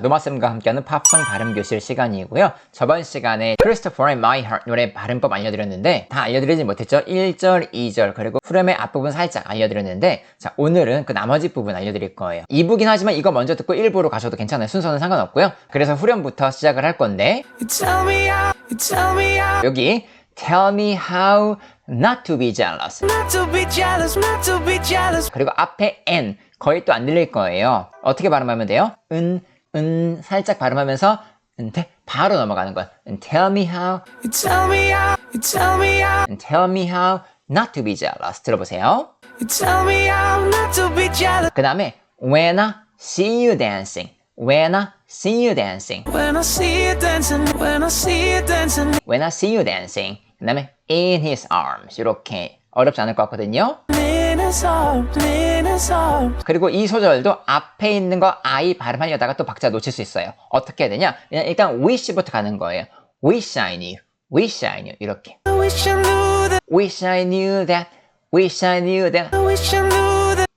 노마쌤과 함께하는 팝송 발음 교실 시간이고요. 저번 시간에 Christopher의 My Heart 노래 발음법 알려드렸는데 다 알려드리지 못했죠. 1절, 2절 그리고 후렴의 앞부분 살짝 알려드렸는데 자 오늘은 그 나머지 부분 알려드릴 거예요. 2부긴 하지만 이거 먼저 듣고 1부로 가셔도 괜찮아요. 순서는 상관없고요. 그래서 후렴부터 시작을 할 건데 여기 Tell me how not to be jealous not to be jealous, not to be jealous. 그리고 앞에 n 거의 또 안 들릴 거예요. 어떻게 발음하면 돼요? 은, 은 살짝 발음하면서 은테 바로 넘어가는. 은 tell me how, tell me how, tell me how, 은 tell me how not to be jealous. 들어보세요. tell me how not to be jealous. 그 다음에 when I see you dancing, when I see you dancing, When I see you dancing, when I see you dancing, when I see you dancing. 그 다음에 in his arms 이렇게 어렵지 않을 것 같거든요. in 그리고 이 소절도 앞에 있는 거 I 발음하려다가 또 박자 놓칠 수 있어요. 어떻게 해야 되냐? 일단 wish부터 가는 거예요. wish I knew, wish I knew 이렇게. Wish I knew that, wish I knew that.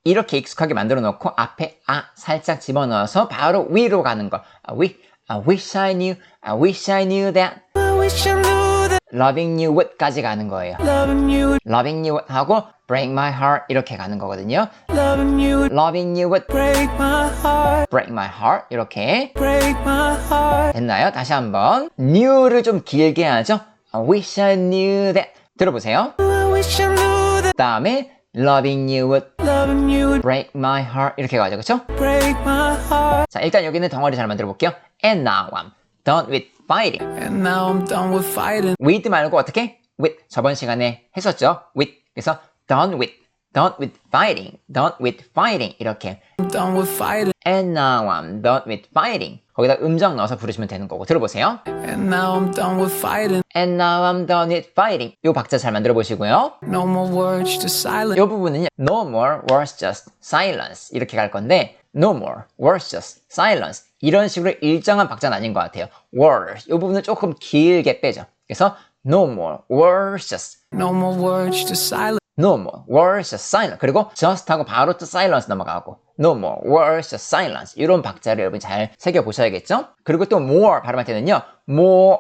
이렇게 익숙하게 만들어 놓고 앞에 아 살짝 집어넣어서 바로 위로 가는 거. I wish, I wish I knew, I wish I knew that I wish I knew that. loving you would까지 가는 거예요. Loving you, loving you would 하고 break my heart 이렇게 가는 거거든요. loving you would loving you would break my heart, break my heart 이렇게 break my heart. 됐나요? 다시 한번 new를 좀 길게 하죠. I wish I knew that 들어보세요. I wish I knew that. 다음에 loving you would Loving you would break my heart 이렇게 가죠. 그쵸? break my heart. 자 일단 여기는 덩어리 잘 만들어 볼게요. And now I'm done with fighting. And now I'm done with fighting. with 말고 어떻게? with 저번 시간에 했었죠. with 그래서 done with done with fighting done with fighting 이렇게 done with fighting. and now I'm done with fighting 거기다 음정 넣어서 부르시면 되는 거고 들어보세요. And now I'm done with fighting. and now I'm done with fighting 요 박자 잘 만들어 보시고요. No more words, just silence. 요 부분은요. no more words just silence 이렇게 갈 건데 no more words just silence 이런 식으로 일정한 박자는 아닌 것 같아요. words 요 부분은 조금 길게 빼죠. 그래서 no more words just No more words, just silence. No more words just silence 그리고 just 하고 바로 또 silence 넘어가고 no more words just silence 이런 박자를 여러분 잘 새겨 보셔야겠죠 그리고 또 more 발음할 때는요 more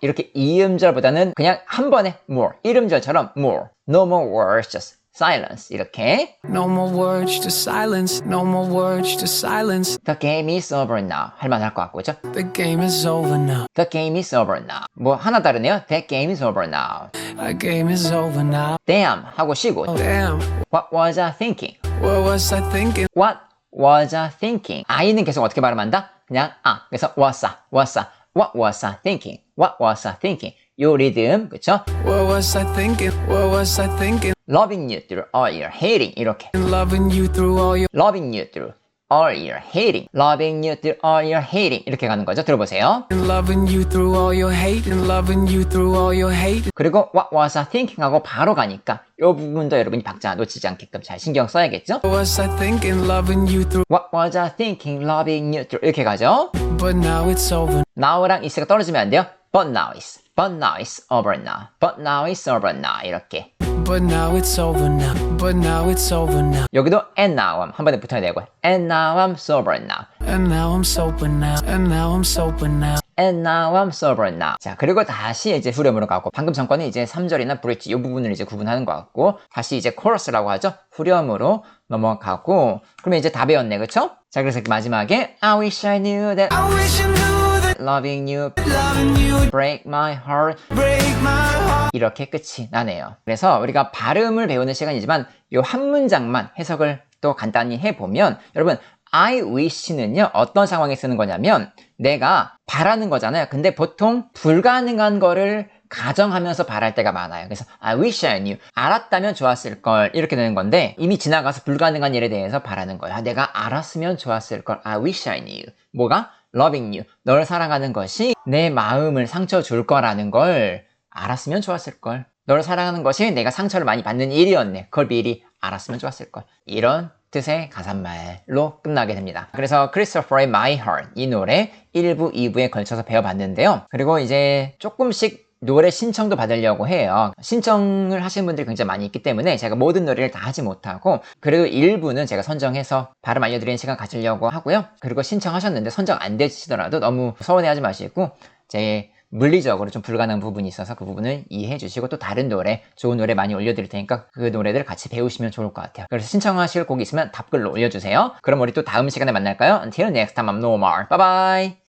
이렇게 이음절보다는 그냥 한 번에 more 이름절처럼 more no more words just silence 이렇게 No more words, just silence. No more words, just silence. the game is over now 할 만할 것 같고 그죠 The game is over now. the game is over now 뭐 하나 다르네요 that game is over now The game is over now. damn 하고 쉬고 Damn, what was I thinking what was I thinking? What was I thinking? I는 계속 어떻게 발음한다? 그냥 아. 그래서 was I, was I, what was I thinking? What was I thinking? 요 리듬, 그쵸? What was I thinking? What was I thinking? Loving you through all your hating 이렇게. Loving you through all your Loving you through all your hating. Loving you through all your hating 이렇게 가는 거죠. 들어보세요. loving you through all your hate and loving you through all your hate. 그리고 what was I thinking 하고 바로 가니까 요 부분도 여러분이 박자 놓치지 않게끔 잘 신경 써야겠죠? What was I thinking? Loving you through, What was I thinking? Loving you through 이렇게 가죠. but now it's over. now랑 is가 떨어지면 안 돼요. But now is, but now is over now. But now is over now 이렇게. But now it's over now. But now it's over now. 여기도 and now I'm 한 번에 붙어야 되고 and now I'm sober now. And now I'm sober now. And now I'm sober now. And now I'm sober now. 자, 그리고 다시 이제 후렴으로 가고 방금 전거는 이제 3절이나 브릿지 이 부분을 이제 구분하는 것 같고 다시 이제 코러스라고 하죠. 후렴으로 넘어가고 그러면 이제 다 배웠네. 그쵸? 자, 그래서 마지막에 I wish I knew that I wish I knew loving you break my heart. 이렇게 끝이 나네요. 그래서 우리가 발음을 배우는 시간이지만 이 한 문장만 해석을 또 간단히 해보면 여러분 I wish는요 어떤 상황에 쓰는 거냐면 내가 바라는 거잖아요. 근데 보통 불가능한 거를 가정하면서 바랄 때가 많아요. 그래서 I wish I knew 알았다면 좋았을 걸 이렇게 되는 건데 이미 지나가서 불가능한 일에 대해서 바라는 거야. 내가 알았으면 좋았을 걸 I wish I knew 뭐가 loving you 널 사랑하는 것이 내 마음을 상처 줄 거라는 걸 알았으면 좋았을 걸. 널 사랑하는 것이 내가 상처를 많이 받는 일이었네. 그걸 미리 알았으면 좋았을 걸. 이런 뜻의 가사말로 끝나게 됩니다. 그래서 크리스토퍼의 My Heart 이 노래 1부, 2부에 걸쳐서 배워봤는데요. 그리고 이제 조금씩 노래 신청도 받으려고 해요. 신청을 하시는 분들이 굉장히 많이 있기 때문에 제가 모든 노래를 다 하지 못하고 그래도 일부는 제가 선정해서 발음 알려드리는 시간 가지려고 하고요. 그리고 신청하셨는데 선정 안 되시더라도 너무 서운해하지 마시고 제 물리적으로 좀 불가능한 부분이 있어서 그 부분을 이해해 주시고 또 다른 노래, 좋은 노래 많이 올려드릴 테니까 그 노래들 같이 배우시면 좋을 것 같아요. 그래서 신청하실 곡이 있으면 답글로 올려주세요. 그럼 우리 또 다음 시간에 만날까요? Until next time, I'm Nomar. Bye bye!